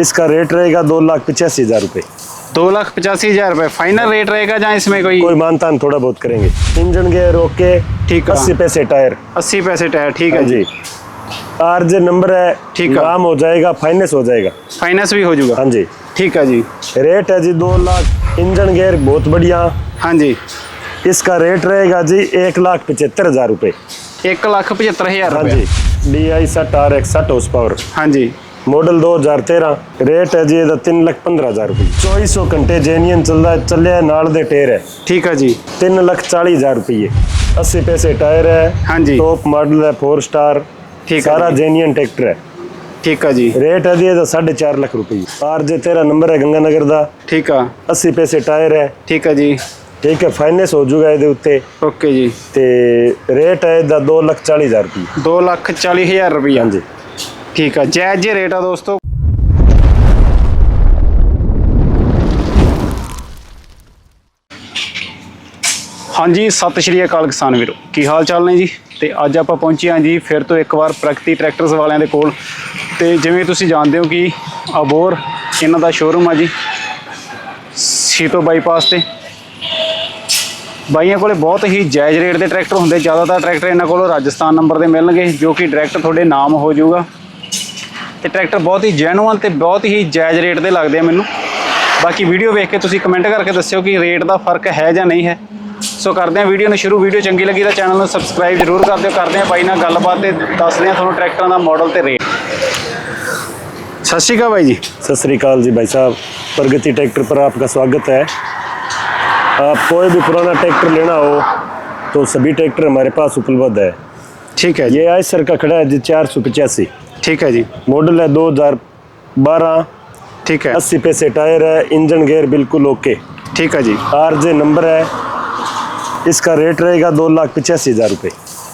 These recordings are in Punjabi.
इसका रेट रहेगा दो लाख पचासी हज़ार रुपये दो लाख पचासी हज़ार रुपये फाइनल रेट रहेगा जहाँ इसमें कोई कोई मानतान थोड़ा बहुत करेंगे। इंजन गेयर ओके ठीक है। अस्सी पैसे टायर। अस्सी पैसे टायर ठीक हाँ है जी। आर जे नंबर है ठीक है। नाम हो जाएगा फाइनेंस हो जाएगा। फाइनेंस भी हो जाएगा। हाँ जी। ठीक है जी। रेट है जी दो लाख। इंजन गेयर बहुत बढ़िया। हाँ जी। इसका रेट रहेगा जी एक लाख पचहत्तर हज़ार रुपये एक लाख पचहत्तर हज़ार हाँ जी। डी आई सठ आर एक्स सठ हाउस पावर हाँ जी। ਮਾਡਲ 2013 ਰੇਟ ਹੈ ਜੀ ਇਹਦਾ 3 ਲੱਖ 15000 ਰੁਪਏ। 2400 ਘੰਟੇ ਜੈਨੀਅਨ ਚੱਲਦਾ ਚੱਲਿਆ ਨਾਲ ਦੇ ਟੇਰ ਹੈ। ਠੀਕ ਹੈ ਜੀ। 3 ਲੱਖ 40000 ਰੁਪਏ। 80 ਪੈਸੇ ਟਾਇਰ ਹੈ ਹਾਂਜੀ। ਟੌਪ ਮਾਡਲ ਹੈ 4 ਸਟਾਰ ਠੀਕ ਸਾਰਾ ਜੈਨੀਅਨ ਟਰੈਕਟਰ ਹੈ। ਠੀਕ ਆ ਜੀ। ਰੇਟ ਹੈ ਜੀ ਇਹਦਾ 4.5 ਲੱਖ ਰੁਪਏ। ਆਰ ਜੇ 13 ਨੰਬਰ ਹੈ ਗੰਗਾ ਨਗਰ ਦਾ ਠੀਕ ਆ। 80 ਪੈਸੇ ਟਾਇਰ ਹੈ। ਠੀਕ ਆ ਜੀ। ਠੀਕ ਹੈ ਫਾਈਨੈਂਸ ਹੋ ਜੂਗਾ ਇਹਦੇ ਉੱਤੇ। ਓਕੇ ਜੀ। ਤੇ ਰੇਟ ਹੈ ਇਹਦਾ 2 ਲੱਖ 40000 ਰੁਪਏ। 2 ਲੱਖ 40000 ਰੁਪਏ ਹਾਂਜੀ। ਠੀਕ ਆ, ਜੈ ਜੇ ਰੇਟ ਆ ਦੋਸਤੋ। ਹਾਂਜੀ, ਸਤਿ ਸ਼੍ਰੀ ਅਕਾਲ ਕਿਸਾਨ ਵੀਰੋ। ਕੀ ਹਾਲ ਚਾਲ ਨੇ ਜੀ? ਤੇ ਅੱਜ ਆਪਾਂ ਪਹੁੰਚੇ ਹਾਂ ਜੀ, ਫਿਰ ਤੋਂ ਇੱਕ ਵਾਰ ਪ੍ਰਗਤੀ ਟਰੈਕਟਰਸ ਵਾਲਿਆਂ ਦੇ ਕੋਲ। ਤੇ ਜਿਵੇਂ ਤੁਸੀਂ ਜਾਣਦੇ ਹੋ ਕਿ ਅਬੋਰ ਇਹਨਾਂ ਦਾ ਸ਼ੋਰੂਮ ਆ ਜੀ, ਸੀਤੋ ਬਾਈਪਾਸ ਤੇ। ਬਾਈਆਂ ਕੋਲੇ ਬਹੁਤ ਹੀ ਜਾਇਜ਼ ਰੇਟ ਦੇ ਟਰੈਕਟਰ ਹੁੰਦੇ। ਜ਼ਿਆਦਾਤਰ ਟਰੈਕਟਰ ਇਹਨਾਂ ਕੋਲੋਂ ਰਾਜਸਥਾਨ ਨੰਬਰ ਦੇ ਮਿਲਣਗੇ, ਜੋ ਕਿ ਡਾਇਰੈਕਟ ਤੁਹਾਡੇ ਨਾਮ ਹੋ ਜਾਊਗਾ। ਤੇ ਟਰੈਕਟਰ ਬਹੁਤ ਹੀ ਜੈਨੂਅਨ ਤੇ ਬਹੁਤ ਹੀ ਜਾਇਜ਼ ਰੇਟ ਦੇ ਲੱਗਦੇ ਆ ਮੈਨੂੰ ਬਾਕੀ ਵੀਡੀਓ ਵੇਖ ਕੇ ਤੁਸੀਂ ਕਮੈਂਟ ਕਰਕੇ ਦੱਸਿਓ ਕਿ ਰੇਟ ਦਾ ਫਰਕ ਹੈ ਜਾਂ ਨਹੀਂ ਹੈ ਸੋ ਕਰਦੇ ਹਾਂ ਵੀਡੀਓ ਨੂੰ ਸ਼ੁਰੂ ਵੀਡੀਓ ਚੰਗੀ ਲੱਗੀ ਤਾਂ ਚੈਨਲ ਨੂੰ ਸਬਸਕ੍ਰਾਈਬ ਜ਼ਰੂਰ ਕਰ ਦਿਓ ਕਰਦੇ ਹਾਂ ਬਾਈ ਨਾਲ ਗੱਲਬਾਤ ਤੇ ਦੱਸਦੇ ਹਾਂ ਤੁਹਾਨੂੰ ਟਰੈਕਟਰਾਂ ਦਾ ਮਾਡਲ ਤੇ ਰੇਟ ਸਤਿ ਸ਼੍ਰੀ ਅਕਾਲ ਬਾਈ ਜੀ सत श्रीकाल जी भाई साहब प्रगति ट्रैक्टर पर आपका स्वागत है आप कोई भी पुराना ट्रैक्टर लेना हो तो सभी ट्रैक्टर हमारे पास उपलब्ध है ਠੀਕ ਹੈ ਜੀ ये आयसर का खड़ा है जी चार सौ पचासी ठीक है जी। मॉडल है 2012 ठीक है। अस्सी पैसे टायर है इंजन गेयर बिल्कुल ओके। ठीक है जी। आर जे नंबर है इसका रेट रहेगा दो लाख पचासी हज़ार रुपये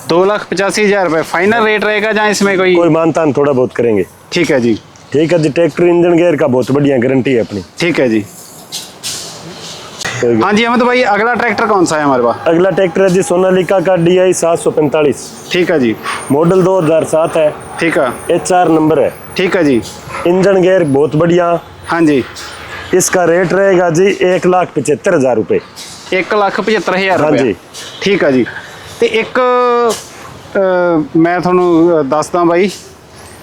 दो लाख पचासी हज़ार रुपये फाइनल हाँ। रेट रहेगा जहाँ इसमें कोई कोई मानतान थोड़ा बहुत करेंगे। ठीक है जी। ठीक है जी ट्रैक्टर इंजन गेयर का बहुत बढ़िया गारंटी है अपनी। ठीक है जी। हाँ जी अहमद भाई अगला ट्रैक्टर कौन सा है हमारे पास अगला ट्रैक्टर है जी सोनालिका का डी आई सात सौ पैंतालीस ठीक है जी मॉडल दो हजार सात है ठीक है एच आर नंबर है ठीक है जी इंजन गेयर बहुत बढ़िया हाँ जी इसका रेट रहेगा जी एक लाख पचहत्तर हजार रुपये ਇੱਕ ਲੱਖ 75000 हाँ ਰੁਪਏ जी। ਠੀਕ ਆ ਜੀ ਤੇ ਇੱਕ ਅਹ, ਮੈਂ ਤੁਹਾਨੂੰ ਅਹ, ਦੱਸਦਾ ਬਾਈ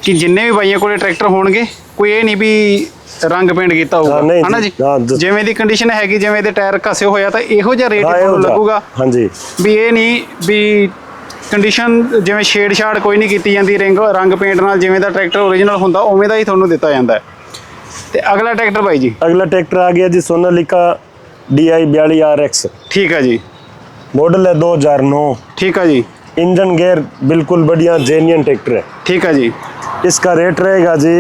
ਕਿ ਜਿੰਨੇ ਵੀ ਬਾਈਆਂ ਕੋਲੇ ਟਰੈਕਟਰ ਹੋਣਗੇ ਕੋਈ ਇਹ ਨਹੀਂ ਵੀ ਰੰਗ ਪੇਂਟ ਕੀਤਾ ਹੋਊਗਾ ਹਾਂ, ਨਹੀਂ ਹਨਾ ਜੀ, ਜੀ ਹਾਂ, ਦ- ਜਿਵੇਂ ਦੀ ਕੰਡੀਸ਼ਨ ਹੈਗੀ ਜਿਵੇਂ ਦੇ ਟਾਇਰ ਘਸੇ ਹੋਇਆ ਤਾਂ ਇਹੋ ਜਿਹਾ ਰੇਟ हाँ, ਤੁਹਾਨੂੰ ये हो जा- ਲੱਗੂਗਾ हाँ जी ਵੀ ਇਹ ਨਹੀਂ ਵੀ ਕੰਡੀਸ਼ਨ ਜਿਵੇਂ ਛੇੜ ਛਾੜ ਕੋਈ ਨਹੀਂ ਕੀਤੀ ਜਾਂਦੀ ਰੰਗ ਰੰਗ ਪੇਂਟ ਨਾਲ ਜਿਵੇਂ ਦਾ ਟਰੈਕਟਰ ਓਰੀਜਨਲ ਹੁੰਦਾ ਉਵੇਂ ਦਾ ਹੀ ਤੁਹਾਨੂੰ ਦਿੱਤਾ ਜਾਂਦਾ ਹੈ ਤੇ ਅਗਲਾ ਟਰੈਕਟਰ ਬਾਈ ਜੀ अगला ट्रैक्टर आ गया जी Sonalika D I बयाली are x ਠੀਕ ਹੈ ਜੀ मॉडल है दो हजार नौ ਠੀਕ ਹੈ ਜੀ इंजन गेयर बिल्कुल बढ़िया जेन्यन ट्रैक्टर है ਠੀਕ ਹੈ ਜੀ इसका रेट रहेगा जी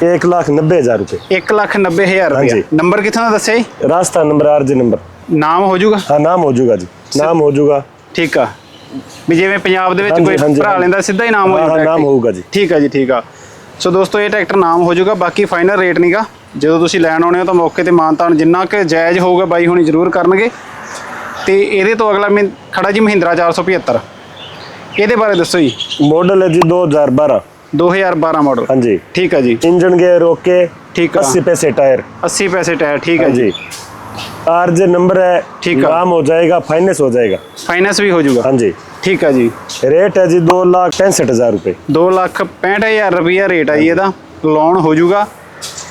1 ਰੁਪਏ। 1 ਰੁਪਏ। ਨੰਬਰ ਕਿੱਥੋਂ ਦਾ ਦੱਸਿਆ ਜੀ? ਰਾਸਤਾ ਨੰਬਰ ਆਰਜੀ ਨੰਬਰ। ਨਾਮ ਹੋ ਜਾਊਗਾ ਹਾਂ ਨਾਮ ਹੋ ਜਾਊਗਾ ਜੀ ਨਾਮ ਹੋ ਜਾਊਗਾ ਠੀਕ ਆ। ਵੀ ਜਿਵੇਂ ਪੰਜਾਬ ਦੇ ਵਿੱਚ ਕੋਈ ਭਰਾ ਲੈਂਦਾ ਸਿੱਧਾ ਹੀ ਨਾਮ ਹੋ ਹਾਂ, ਹਾਂ, ਨਾਮ ਹੋਊਗਾ ਜੀ। ਠੀਕ ਆ ਜੀ ਠੀਕ ਆ। ਸੋ ਦੋਸਤੋ ਇਹ ਟਰੈਕਟਰ ਨਾਮ ਹੋ ਜਾਊਗਾ ਬਾਕੀ ਫਾਈਨਲ ਰੇਟ ਨਹੀਂਗਾ ਜਦੋਂ ਤੁਸੀਂ ਲੈਣ ਆਉਣੇ ਹੋ ਤਾਂ ਮੌਕੇ ਤੇ ਮਾਨਤਾਨ ਜਿੰਨਾ ਕਿ ਜਾਇਜ਼ ਹੋਊਗਾ ਬਾਈ ਹੁਣੀ ਜ਼ਰੂਰ ਕਰਨਗੇ। ਤੇ ਇਹਦੇ ਤੋਂ ਅਗਲਾ ਮੈਂ ਖੜਾ ਜੀ ਮਹਿੰਦਰਾ 475 ਇਹਦੇ ਬਾਰੇ ਦੱਸੋ ਜੀ। ਮਾਡਲ ਹੈ ਜੀ 2012 2012 ਮਾਡਲ हाँ जी ਠੀਕ ਆ ਜੀ इंजन गेयर ओके ठीक है। अस्सी पैसे टायर 80 पैसे टायर ठीक हाँ है जी जी आर जे नंबर है ठीक है। नाम हो जाएगा फाइनेंस हो जाएगा फाइनेंस भी हो जाऊगा हाँ जी ਠੀਕ ਆ ਜੀ रेट है जी दो लाख पैंसठ हजार रुपये 2 ਲੱਖ 65000 ਰੁਪਈਆ ਰੇਟ ਆ ਜੀ ਇਹਦਾ ਲੋਨ ਹੋ ਜਾਊਗਾ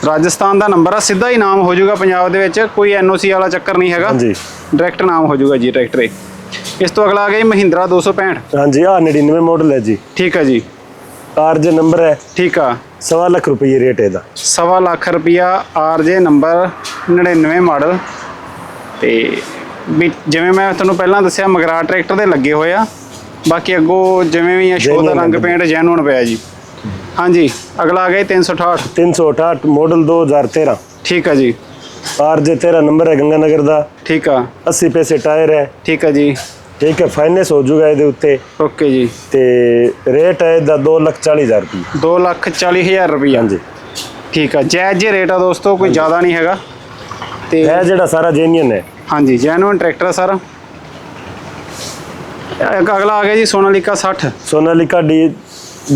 ਰਾਜਸਥਾਨ ਦਾ ਨੰਬਰ ਆ ਸਿੱਧਾ ਹੀ ਨਾਮ ਹੋ ਜਾਊਗਾ ਪੰਜਾਬ ਦੇ ਵਿੱਚ ਕੋਈ ਐਨਓਸੀ ਵਾਲਾ ਚੱਕਰ ਨਹੀਂ ਹੈਗਾ हाँ जी ਡਾਇਰੈਕਟ ਨਾਮ ਹੋ ਜਾਊਗਾ ਜੀ ਟਰੈਕਟਰ ਇਹ ਇਸ ਤੋਂ ਅਗਲਾ ਆ ਗਿਆ ਜੀ ਮਹਿੰਦਰਾ 265 हाँ जी हाँ निन्यानवे मॉडल है जी ਠੀਕ ਆ ਜੀ ਆਰ ਜੇ ਨੰਬਰ ਹੈ। ਠੀਕ ਆ। ਸਵਾ ਲੱਖ ਰੁਪਏ ਰੇਟ ਇਹਦਾ। ਸਵਾ ਲੱਖ ਰੁਪਿਆ ਆਰਜੇ ਨੰਬਰ 99 ਮਾਡਲ ਤੇ ਵੀ ਜਿਵੇਂ ਮੈਂ ਤੁਹਾਨੂੰ ਪਹਿਲਾਂ ਦੱਸਿਆ ਮਗਰਾ ਟਰੈਕਟਰ ਦੇ ਲੱਗੇ ਹੋਏ ਆ। ਬਾਕੀ ਅੱਗੋ ਜਿਵੇਂ ਵੀ ਆ ਸ਼ੋਅ ਰੰਗ ਪੇਂਟ ਜੈਨੂਨ ਪਿਆ ਜੀ। ਹਾਂਜੀ ਅਗਲਾ ਆ ਗਿਆ ਜੀ 368 368 ਮਾਡਲ 2013 ਠੀਕ ਆ ਜੀ। ਆਰ ਜੇ 13 ਨੰਬਰ ਹੈ ਗੰਗਾ ਨਗਰ ਦਾ। ਠੀਕ ਆ। 80 ਪੈਸੇ ਟਾਇਰ ਹੈ। ਠੀਕ ਆ ਜੀ। ਠੀਕ ਹੈ ਫਾਈਨੈਂਸ ਹੋ ਜਾਊਗਾ ਇਹਦੇ ਉੱਤੇ। ਓਕੇ ਜੀ। ਤੇ ਰੇਟ ਹੈ ਇਹਦਾ 240000 ਰੁਪਏ 240000 ਰੁਪਏ ਹਾਂਜੀ। ਠੀਕ ਆ ਜਾਇਜ਼ ਜੇ ਰੇਟ ਆ ਦੋਸਤੋ ਕੋਈ ਜ਼ਿਆਦਾ ਨਹੀਂ ਹੈਗਾ। ਤੇ ਇਹ ਜਿਹੜਾ ਸਾਰਾ ਜੈਨੂਇਨ ਹੈ। ਹਾਂਜੀ ਜੈਨੂਇਨ ਟਰੈਕਟਰ ਆ ਸਾਰਾ। ਇੱਕ ਅਗਲਾ ਆ ਗਿਆ ਜੀ Sonalika 60 Sonalika D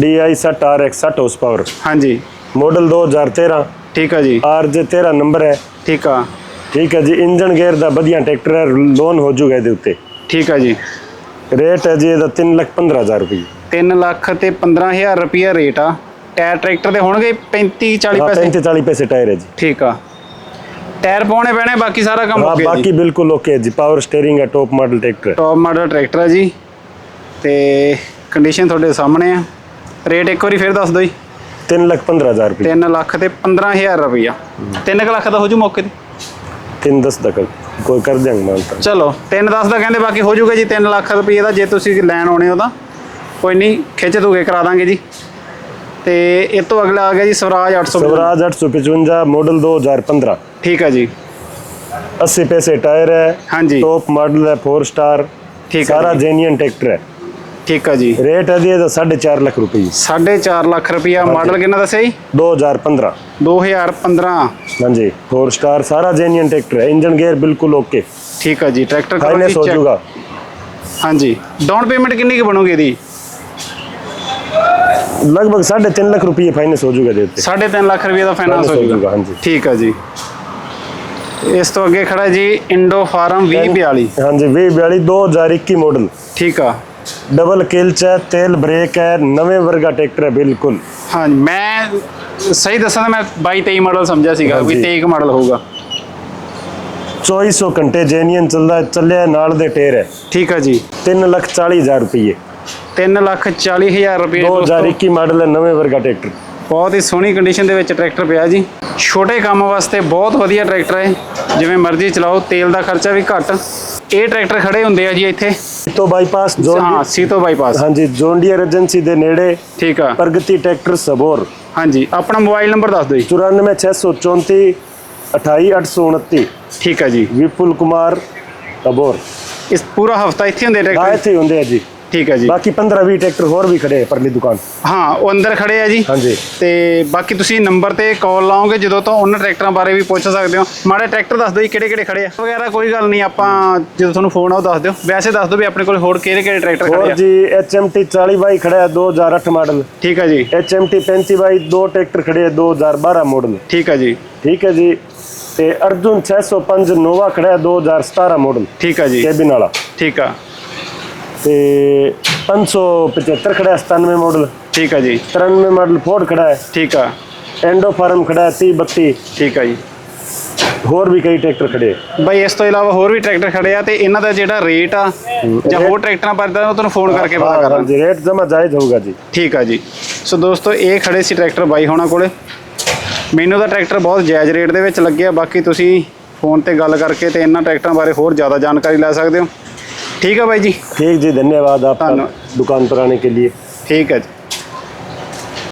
DI 60 RX 60 horse power ਹਾਂਜੀ। ਮਾਡਲ 2013 ਠੀਕ ਆ ਜੀ। RJ 13 ਨੰਬਰ ਹੈ। ਠੀਕ ਆ। ਠੀਕ ਹੈ ਜੀ ਇੰਜਨ ਗੇਅਰ ਦਾ ਵਧੀਆ ਟਰੈਕਟਰ ਹੈ ਲੋਨ ਹੋ ਜੂਗਾ ਇਹਦੇ ਉੱਤੇ। ਠੀਕ ਆ ਜੀ। ਰੇਟ ਹੈ ਜੀ ਇਹਦਾ 3 ਲੱਖ 15000 ਰੁਪਏ। 3 ਲੱਖ ਤੇ 15000 ਰੁਪਿਆ ਰੇਟ ਆ। ਟਾਇਰ ਟਰੈਕਟਰ ਦੇ ਹੋਣਗੇ 35 40 ਹਾਂ ਪੈਸੇ? 35 40 ਪੈਸੇ ਟਾਇਰ ਹੈ ਜੀ। ਠੀਕ ਆ। ਟਾਇਰ ਪਾਉਣੇ ਪੈਣੇ ਬਾਕੀ ਸਾਰਾ ਕੰਮ ਹਾਂ ਓਕੇ ਬਾਕੀ ਬਿਲਕੁਲ ਓਕੇ ਹੈ ਜੀ। ਪਾਵਰ ਸਟੀਅਰਿੰਗ ਹੈ ਟੌਪ ਮਾਡਲ ਟਰੈਕਟਰ ਹੈ। ਟੌਪ ਮਾਡਲ ਟਰੈਕਟਰ ਹੈ ਜੀ। ਤੇ ਕੰਡੀਸ਼ਨ ਤੁਹਾਡੇ ਸਾਹਮਣੇ ਆ। ਰੇਟ ਇੱਕ ਵਾਰੀ ਫਿਰ ਦੱਸ ਦਿਓ ਜੀ। 3 ਲੱਖ 15000 ਰੁਪਏ। 3 ਲੱਖ ਤੇ 15000 ਰੁਪਿਆ 3 ਲੱਖ ਦਾ ਹੋ ਜੂ ਮੌਕੇ ਤੇ? 3 10 ਤੱਕ ਕੋਈ ਕਰ ਦਿਆਂਗੇ ਮਾਨਤਾ ਚਲੋ 3 ਦਾ ਕਹਿੰਦੇ ਬਾਕੀ ਹੋ ਜਾਊਗਾ ਜੀ 3 ਲੱਖ ਰੁਪਏ ਦਾ ਜੇ ਤੁਸੀਂ ਲੈਣ ਆਉਣੇ ਹੋ ਤਾਂ। ਕੋਈ ਨਹੀਂ ਖਿੱਚ ਦੂਗੇ ਕਰਾ ਦਾਂਗੇ ਜੀ। ਤੇ ਇਹ ਤੋਂ ਅਗਲਾ ਆ ਗਿਆ ਜੀ ਸਵਰਾਜ 800 ਸਵਰਾਜ 855 ਮਾਡਲ 2015 ਠੀਕ ਹੈ ਜੀ। 80 ਪੈਸੇ ਟਾਇਰ ਹੈ ਹਾਂਜੀ। ਟੌਪ ਮਾਡਲ ਹੈ 4 ਸਟਾਰ ਠੀਕ ਹੈ ਸਾਰਾ ਜੈਨੂਇਨ ਟਰੈਕਟਰ ਹੈ। ਠੀਕ ਆ ਜੀ। ਰੇਟ ਹੈ ਜੀ ਇਹਦਾ 4.5 ਲੱਖ ਰੁਪਏ। 4.5 ਲੱਖ ਰੁਪਇਆ ਮਾਡਲ ਕਿੰਨਾ ਦੱਸਿਆ ਜੀ? 2015 2015 ਹਾਂਜੀ 4 ਸਟਾਰ ਸਾਰਾ ਜੈਨੂਇਨ ਟਰੈਕਟਰ ਹੈ ਇੰਜਨ ਗੇਅਰ ਬਿਲਕੁਲ ਓਕੇ ਠੀਕ ਆ ਜੀ ਟਰੈਕਟਰ ਫਾਈਨੈਂਸ ਹੋ ਜਾਊਗਾ। ਹਾਂਜੀ ਡਾਊਨ ਪੇਮੈਂਟ ਕਿੰਨੀ ਕੁ ਬਣੂਗੀ ਇਹਦੀ? ਲਗਭਗ 3.5 ਲੱਖ ਰੁਪਏ ਫਾਈਨੈਂਸ ਹੋ ਜਾਊਗਾ ਦੇ ਉੱਤੇ। 3.5 ਲੱਖ ਰੁਪਏ ਦਾ ਫਾਈਨੈਂਸ ਹੋ ਜਾਊਗਾ। ਹਾਂਜੀ। ਠੀਕ ਆ ਜੀ। ਇਸ ਤੋਂ ਅੱਗੇ ਖੜਾ ਜੀ ਇੰਡੋ ਫਾਰਮ 2042 ਹਾਂਜੀ 2042 2021 ਮਾਡਲ ਠੀਕ ਆ। ਡਬਲ ਕਿਲਚ ਹੈ ਤੇਲ ਬ੍ਰੇਕ ਹੈ ਨਵੇਂ ਵਰਗਾ ਟਰੈਕਟਰ ਹੈ ਬਿਲਕੁਲ। ਹਾਂ ਮੈਂ ਸਹੀ ਦੱਸਾਂ ਮੈਂ 22 23 ਮਾਡਲ ਸਮਝਿਆ ਸੀਗਾ ਵੀ 23 ਮਾਡਲ ਹੋਊਗਾ। 2400 ਘੰਟੇ ਜੈਨੀਅਨ ਚੱਲਦਾ ਚੱਲਿਆ ਨਾਲ ਦੇ ਟੇਰ ਹੈ। ਠੀਕ ਹੈ ਜੀ। 340000 ਰੁਪਏ 340000 ਰੁਪਏ 2021 ਮਾਡਲ ਹੈ ਨਵੇਂ ਵਰਗਾ ਟਰੈਕਟਰ। ਬਹੁਤ ਹੀ ਸੋਹਣੀ ਕੰਡੀਸ਼ਨ ਦੇ ਵਿੱਚ ਟਰੈਕਟਰ ਪਿਆ ਜੀ। ਛੋਟੇ ਕੰਮ ਵਾਸਤੇ ਬਹੁਤ ਵਧੀਆ ਟਰੈਕਟਰ ਹੈ। ਜਿਵੇਂ ਮਰਜ਼ੀ ਚਲਾਓ ਤੇਲ ਦਾ ਖਰਚਾ ਵੀ ਘੱਟ। ਇਹ ਟਰੈਕਟਰ ਖੜੇ ਹੁੰਦੇ ਆ ਜੀ ਇੱਥੇ। ਤੋਂ ਬਾਈਪਾਸ ਜੋਨ ਹਾਂ ਸੀਤੋ ਬਾਈਪਾਸ। ਹਾਂਜੀ ਜੋਨਡੀਅਰ ਏਜੰਸੀ ਦੇ ਨੇੜੇ ਠੀਕ ਆ। ਪ੍ਰਗਤੀ ਟਰੈਕਟਰ ਸਬੋਰ। ਹਾਂਜੀ ਆਪਣਾ ਮੋਬਾਈਲ ਨੰਬਰ ਦੱਸ ਦਿਓ ਜੀ। 94634 28829 ਠੀਕ ਆ ਜੀ। ਵਿਪੁਲ ਕੁਮਾਰ ਸਬੋਰ। ਇਸ ਪੂਰਾ ਹਫਤਾ ਇੱਥੇ ਹੁੰਦੇ ਟਰੈਕਟਰ? ਇੱਥੇ ਹੁੰਦੇ ਆ ਜੀ। ਠੀਕ ਆ ਜੀ। ਬਾਕੀ 15 20 ਟਰੈਕਟਰ ਹੋਰ ਵੀ ਖੜੇ ਆ ਪਰਲੀ ਦੁਕਾਨ। ਹਾਂ ਉਹ ਅੰਦਰ ਖੜੇ ਆ ਜੀ। ਹਾਂਜੀ। ਤੇ ਬਾਕੀ ਤੁਸੀਂ ਨੰਬਰ ਤੇ ਕਾਲ ਲਾਓਗੇ ਜਦੋਂ ਤੋਂ ਉਹਨਾਂ ਟਰੈਕਟਰਾਂ ਬਾਰੇ ਵੀ ਪੁੱਛ ਸਕਦੇ ਹੋ। ਮਾੜੇ ਟਰੈਕਟਰ ਦੱਸ ਦਿਓ ਜੀ ਕਿਹੜੇ ਕਿਹੜੇ ਖੜੇ ਆ। ਵਗੈਰਾ ਕੋਈ ਗੱਲ ਨਹੀਂ ਆਪਾਂ ਜਦੋਂ ਤੁਹਾਨੂੰ ਫੋਨ ਆਉ ਦੱਸ ਦਿਓ। ਵੈਸੇ ਦੱਸ ਦਿਓ ਵੀ ਆਪਣੇ ਕੋਲ ਹੋਰ ਕਿਹੜੇ ਕਿਹੜੇ ਟਰੈਕਟਰ ਖੜੇ ਹੋਰ ਆ ਜੀ HMT 40 ਬਾਈ ਖੜਾ ਹੈ 2008 ਮਾਡਲ ਠੀਕ ਆ ਜੀ। HMT 35 ਬਾਈ ਦੋ ਟਰੈਕਟਰ ਖੜੇ ਆ 2012 ਮਾਡਲ ਠੀਕ ਆ ਜੀ। ਠੀਕ ਹੈ ਜੀ। ਤੇ ਅਰਜੁਨ 605 ਨੋਵਾ ਖੜਾ ਹੈ 2017 ਮਾਡਲ ਠੀਕ ਆ ਜੀ। ਕੈਬਿਨ ਵਾਲਾ। ਠੀਕ ਆ। ਤੇ 575 ਖੜਾ ਹੈ 97 ਮਾਡਲ ਠੀਕ ਆ ਜੀ। 93 ਮਾਡਲ ਫੋਰਡ ਖੜਾ ਹੈ। ਠੀਕ ਆ। ਐਂਡੋ ਫਾਰਮ ਖੜਾ ਹੈ 30 32 ਠੀਕ ਆ ਜੀ। ਹੋਰ ਵੀ ਕਈ ਟਰੈਕਟਰ ਖੜੇ। ਬਾਈ ਇਸ ਤੋਂ ਇਲਾਵਾ ਹੋਰ ਵੀ ਟਰੈਕਟਰ ਖੜੇ ਆ ਤੇ ਇਹਨਾਂ ਦਾ ਜਿਹੜਾ ਰੇਟ ਆ ਜਾਂ ਹੋਰ ਟਰੈਕਟਰਾਂ ਬਾਰੇ ਤਾਂ ਉਹ ਤੁਹਾਨੂੰ ਫੋਨ ਕਰਕੇ ਪਤਾ ਹਾਂ ਕਰਾਂਗੇ। ਹਾਂਜੀ ਰੇਟ ਜਮਾ ਜਾਇਜ਼ ਹੋਊਗਾ ਜੀ। ਠੀਕ ਆ ਜੀ। ਸੋ ਦੋਸਤੋ ਇਹ ਖੜੇ ਸੀ ਟਰੈਕਟਰ ਬਾਈ ਹੋਣਾ ਕੋਲੇ। ਮੈਨੂੰ ਤਾਂ ਟਰੈਕਟਰ ਬਹੁਤ ਜਾਇਜ਼ ਰੇਟ ਦੇ ਵਿੱਚ ਲੱਗਿਆ। ਬਾਕੀ ਤੁਸੀਂ ਫੋਨ ਤੇ ਗੱਲ ਕਰਕੇ ਤੇ ਇਹਨਾਂ ਟਰੈਕਟਰਾਂ ਬਾਰੇ ਹੋਰ ਜ਼ਿਆਦਾ ਜਾਣਕਾਰੀ ਲੈ ਸਕਦੇ ਹੋ। ठीक है भाई जी ठीक जी धन्यवाद आपका दुकान पर आने के लिए ठीक है जी